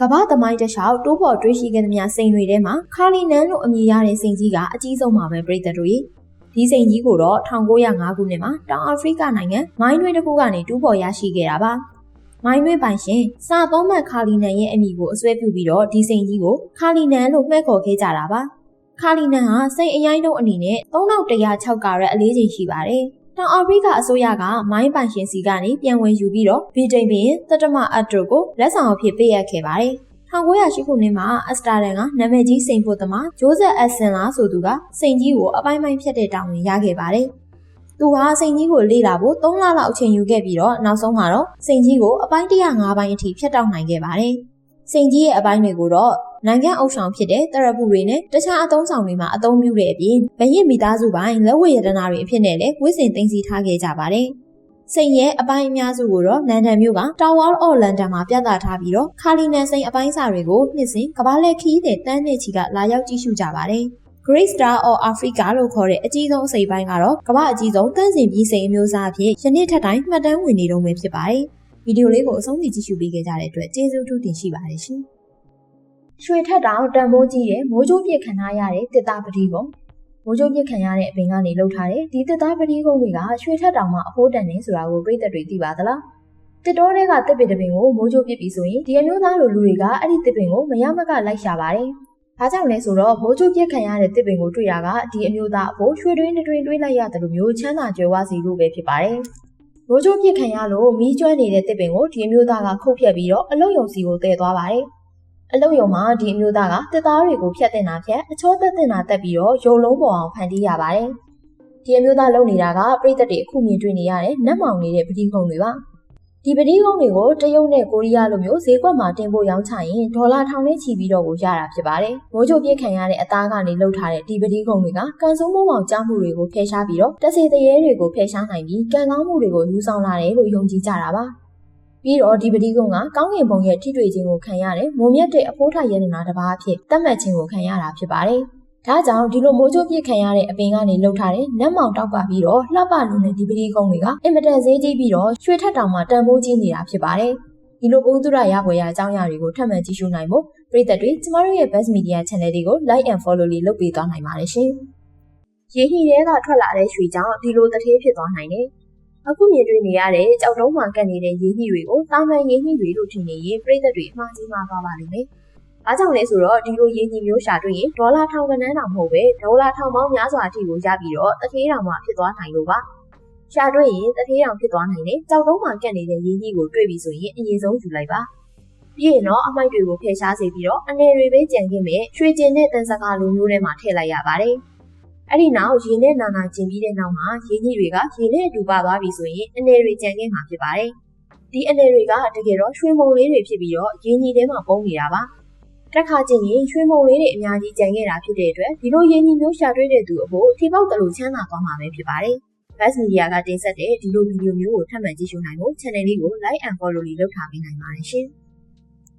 ကမ္ဘာသမိုင်းတစ်လျှောက်တိုးပေါ်တွေးရှိခဲ့သမျှစိန်တွေထဲမှာခါလီနန်လို့အမည်ရတဲ့စိန်ကြီးကအကြီးဆုံးပါပဲပြည်သက်တို့ဒီစိန်ကြီးကိုတော့1905ခုနှစ်မှာတောင်အာဖရိကနိုင်ငံမိုင်းတွင်းတစ်ခုကနေတူးပေါ်ရရှိခဲ့တာပါမိုင်းတွင်းပိုင်ရှင်စာသုံးမှတ်ခါလီနန်ရဲ့အမည်ကိုအစွဲပြုပြီးတော့ဒီစိန်ကြီးကိုခါလီနန်လို့မှဲ့ခေါ်ခဲ့ကြတာပါခါလီနန်ဟာစိန်အရိုင်းတုံးအနေနဲ့3106ကာရက်အလေးချိန်ရှိပါတယ် တောင်အာဖရိကအစိုးရကမိုင်းပိုင်ရှင်စီကနေပြန်ဝင်ယူပြီးတော့ဗီတိန်ဘင်တတမအတ်တိုကိုလက်ဆောင်အဖြစ်ပေးအပ်ခဲ့ပါတယ်1908ခုနှစ်မှာအစတာဒန်ကနာမည်ကြီးစိန်ဖို့သမားဂျိုးဇက်အက်ဆင်လာဆိုသူကစိန်ကြီးကိုအပိုင်းပိုင်းဖြတ်တဲ့တာဝန်ရခဲ့ပါတယ်။သူဟာစိန်ကြီးကိုလေ့လာဖို့3လလောက်အချိန်ယူခဲ့ပြီးတော့နောက်ဆုံးမှာတော့စိန်ကြီးကိုအပိုင်း105ပိုင်းအထိဖြတ်တောက်နိုင်ခဲ့ပါတယ်။စိန်ကြီးရဲ့အပိုင်းတွေကိုတော့ နိုင်ငံအုပ်ဆောင်ဖြစ်တဲ့တရပူတွေနဲ့တခြားအသုံးဆောင်တွေမှာအသုံးပြုတဲ့အပြင်ဗရင်မိသားစုပိုင်းလက်ဝဲရတနာတွေအဖြစ်နဲ့လည်းဝိစင်သိမ်းဆည်းထားခဲ့ကြပါတယ်။စိန်ရဲ့အပိုင်းအများစုကိုတော့လန်ဒန်မြို့က Tower of London မှာပြသထားပြီးတော့ခါလီနန်စိန်အပိုင်းစာတွေကိုနှစ်စဉ်ကမ္ဘာလှည့်ခီးတဲ့တန်းနဲ့ချီကလာရောက်ကြည့်ရှုကြပါတယ်။ Great Star of Africa လို့ခေါ်တဲ့အကြီးဆုံးအစိပ်ပိုင်းကတော့ကမ္ဘာအကြီးဆုံးတန်းစင်ပြီးစိန်အမျိုးအစားအဖြစ်ယနေ့ထက်တိုင်းမှတ်တမ်းဝင်နေတုန်းပဲဖြစ်ပါတယ်။ဗီဒီယိုလေးကိုအဆုံးထိကြည့်ရှုပေးခဲ့ကြတဲ့အတွက်ကျေးဇူးထူးတင်ရှိပါတယ်ရှင်။ ရွှေထက်တောင်တန်ဖိုးကြီးတဲ့မိုးကြိုးပြစ်ခံထားရတဲ့တစ်သားပတိပုံမိုးကြိုးပြစ်ခံရတဲ့အပင်ကနေလှုပ်ထားတဲ့ဒီတစ်သားပတိကုန်းတွေကရွှေထက်တောင်မှအဖိုးတန်နေဆိုတာကိုပြည်သက်တွေသိပါသလားတစ်တော်တွေကတစ်ပင်တစ်ပင်ကိုမိုးကြိုးပြစ်ပြီးဆိုရင်ဒီအမျိုးသားလိုလူတွေကအဲ့ဒီတစ်ပင်ကိုမရမကလိုက်ရှာပါတယ်။ဘာကြောင့်လဲဆိုတော့မိုးကြိုးပြစ်ခံရတဲ့တစ်ပင်ကိုတွေ့ရကဒီအမျိုးသားအဖို့ရွှေတွင်းတွင်းတွေးလိုက်ရတယ်လို့မျိုးချမ်းသာကြွယ်ဝစီလို့ပဲဖြစ်ပါတယ်။မိုးကြိုးပြစ်ခံရလို့မီးကျွမ်းနေတဲ့တစ်ပင်ကိုဒီအမျိုးသားကခုတ်ဖြတ်ပြီးတော့အလုတ်ယုံစီကိုတည်သွားပါတယ်။ အလုတ်ယုံမှာဒီအမျိုးသားကတစ်သားတွေကိုဖြတ်တင်တာဖြတ်အချောသက်တင်တာတက်ပြီးတော့ရုံလုံးပေါ်အောင်ဖန်တီးရပါတယ်။ဒီအမျိုးသားလုံနေတာကပြိသက်တွေအခုမြင်တွေ့နေရတဲ့နတ်မောင်နေတဲ့ပတိကုန်းတွေပါ။ဒီပတိကုန်းတွေကိုတရုတ်နဲ့ကိုရီးယားလိုမျိုးဈေးကွက်မှာတင်ပို့ရောင်းချရင်ဒေါ်လာထောင်နဲ့ချီပြီးတော့ကိုရတာဖြစ်ပါတယ်။မိုးချိုပြည့်ခံရတဲ့အသားကနေလှုပ်ထားတဲ့ဒီပတိကုန်းတွေကကန်စုံမိုးပေါင်ကြားမှုတွေကိုဖယ်ရှားပြီးတော့တစေတရေတွေကိုဖယ်ရှားနိုင်ပြီးကံကောင်းမှုတွေကိုယူဆောင်လာတယ်လို့ယုံကြည်ကြတာပါ။ ပြီးတော့ဒီပတိကုန်းကကောင်းကင်ဘုံရဲ့ထိတွေ့ခြင်းကိုခံရတဲ့မုံမြတ်တဲ့အဖိုးထရယန္နာတစ်ပါးအဖြစ်သတ်မှတ်ခြင်းကိုခံရတာဖြစ်ပါတယ်။ဒါကြောင့်ဒီလိုမိုးချိုးပြစ်ခံရတဲ့အပင်ကနေလှုပ်ထားတဲ့နတ်မောင်တောက်ကပြီးတော့လှပလုံးတဲ့ဒီပတိကုန်းတွေကအင်မတန်ဈေးကြီးပြီးတော့ရွှေထက်တောင်မှတန်ဖိုးကြီးနေတာဖြစ်ပါတယ်။ဒီလိုဘုသူရရပွဲရအကြောင်းအရာတွေကိုထပ်မံကြည့်ရှုနိုင်ဖို့ပရိသတ်တွေကျမတို့ရဲ့ Best Media Channel တွေကို Like and Follow လေးလုပ်ပေးသွားနိုင်ပါတယ်ရှင်။ရေဟီထဲကထွက်လာတဲ့ရွှေကြောင့်ဒီလိုတထေးဖြစ်သွားနိုင်တယ်။ အခုမြင်တွေ့နေရတဲ့ကြောက်တုံးမှကတ်နေတဲ့ရင်းနှီးတွေကိုတာမန်ရင်းနှီးတွေလို့ထင်နေရင်ပြည်သက်တွေအမှားကြီးမှားသွားပါလိမ့်မယ်။အားကြောင့်လဲဆိုတော့ဒီလိုရင်းနှီးမျိုးရှာတွေ့ရင်ဒေါ်လာထောင်ကနန်းတောင်မဟုတ်ပဲဒေါ်လာထောင်ပေါင်းများစွာအထိကိုရပြီးတော့တထေးတောင်မှဖြစ်သွားနိုင်လို့ပါ။ရှာတွေ့ရင်တထေးတောင်ဖြစ်သွားနိုင်တယ်။ကြောက်တုံးမှကတ်နေတဲ့ရင်းနှီးကိုတွေ့ပြီဆိုရင်အရင်ဆုံးယူလိုက်ပါ။ပြီးရင်တော့အမိုက်တွေကိုဖယ်ရှားစေပြီးတော့အနေတွေပဲကြံခဲ့မယ်ရွှေကျင်တဲ့တန်စကားလိုမျိုးထဲမှာထည့်လိုက်ရပါတယ်။ အဲ့ဒီနောက်ရေနဲ့နာနာကျင်ပြီးတဲ့နောက်မှာရေညစ်တွေကရေနဲ့အတူပါသွားပြီဆိုရင်အနေတွေကျန်ခဲ့မှာဖြစ်ပါတယ်။ဒီအနေတွေကတကယ်တော့ရွှေမုံလေးတွေဖြစ်ပြီးတော့ရေညစ်ထဲမှာပုံနေတာပါ။တက်ခါချင်းရင်ရွှေမုံလေးတွေအများကြီးကျန်ခဲ့တာဖြစ်တဲ့အတွက်ဒီလိုရေညစ်မျိုးရှာတွေ့တဲ့သူအဖို့ထိပေါက်တလူချမ်းသာသွားမှာပဲဖြစ်ပါတယ်။ Best Media ကတင်ဆက်တဲ့ဒီလိုဗီဒီယိုမျိုးကိုထပ်မံကြည့်ရှုနိုင်ဖို့ channel လေးကို like and follow လေးလုပ်ထားပေးနိုင်ပါတယ်ရှင်။